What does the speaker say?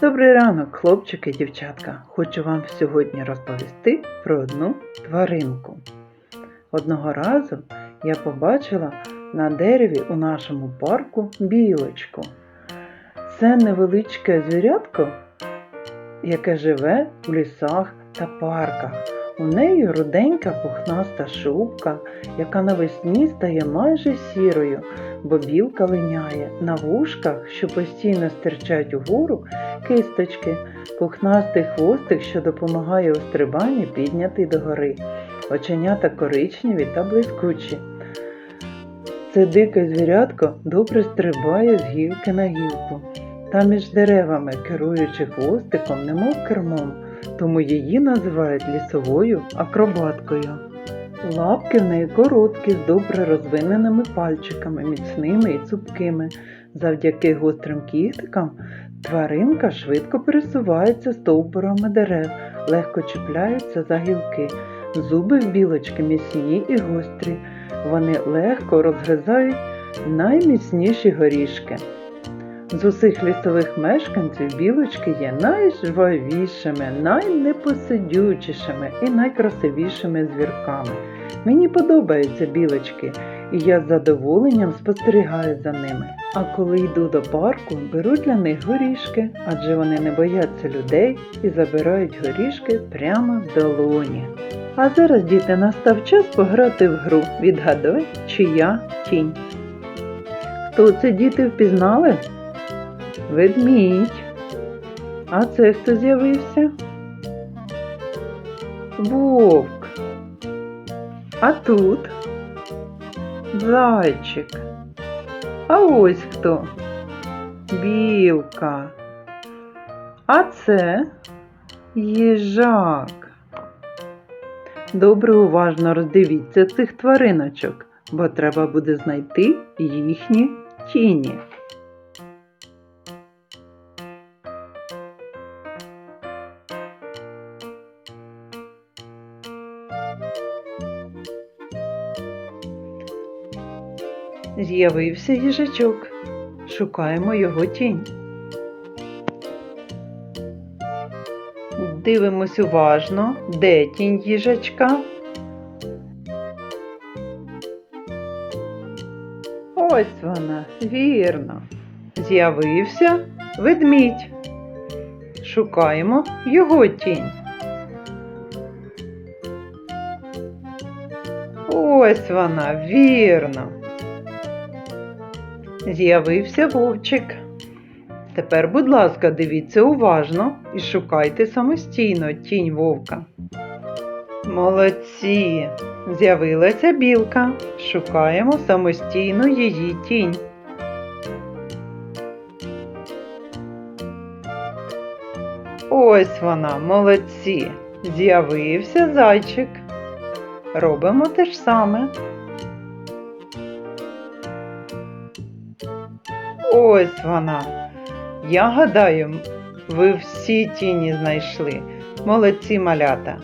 Добрий ранок, хлопчики і дівчатка. Хочу вам сьогодні розповісти про одну тваринку. Одного разу я побачила на дереві у нашому парку білочку. Це невеличке звірятко, яке живе у лісах та парках. У неї руденька пухнаста шубка, яка навесні стає майже сірою, бо білка линяє. На вушках, що постійно стирчать угору, кисточки, пухнастий хвостик, що допомагає у стрибанні піднятий догори, оченята коричневі та блискучі. Це дике звірятко добре стрибає з гілки на гілку. Та між деревами, керуючи хвостиком, немов кермом, тому її називають лісовою акробаткою. Лапки в неї короткі, з добре розвиненими пальчиками, міцними і цупкими. Завдяки гострим кігтикам тваринка швидко пересувається стовбурами дерев, легко чіпляється за гілки. Зуби в білочки міцні і гострі. Вони легко розгризають найміцніші горішки. З усіх лісових мешканців білочки є найжвавішими, найнепосидючішими і найкрасивішими звірками. Мені подобаються білочки, і я з задоволенням спостерігаю за ними. А коли йду до парку, беру для них горішки, адже вони не бояться людей і забирають горішки прямо з долоні. А зараз, діти, настав час пограти в гру Відгадай, чия тінь. Хто це діти впізнали? Ведмідь. А це хто з'явився? Вовк. А тут зайчик. А ось хто? Білка. А це їжак. Добре уважно роздивіться цих твариночок, бо треба буде знайти їхні тіні. З'явився їжачок. Шукаємо його тінь. Дивимось уважно, де тінь їжачка. Ось вона, вірно. З'явився ведмідь. Шукаємо його тінь. Ось вона, вірно. З'явився вовчик. Тепер, будь ласка, дивіться уважно і шукайте самостійно тінь вовка. Молодці! З'явилася білка. Шукаємо самостійно її тінь. Ось вона, молодці. З'явився зайчик. Робимо те ж саме. Ось вона. Я гадаю, ви всі тіні знайшли. Молодці малята.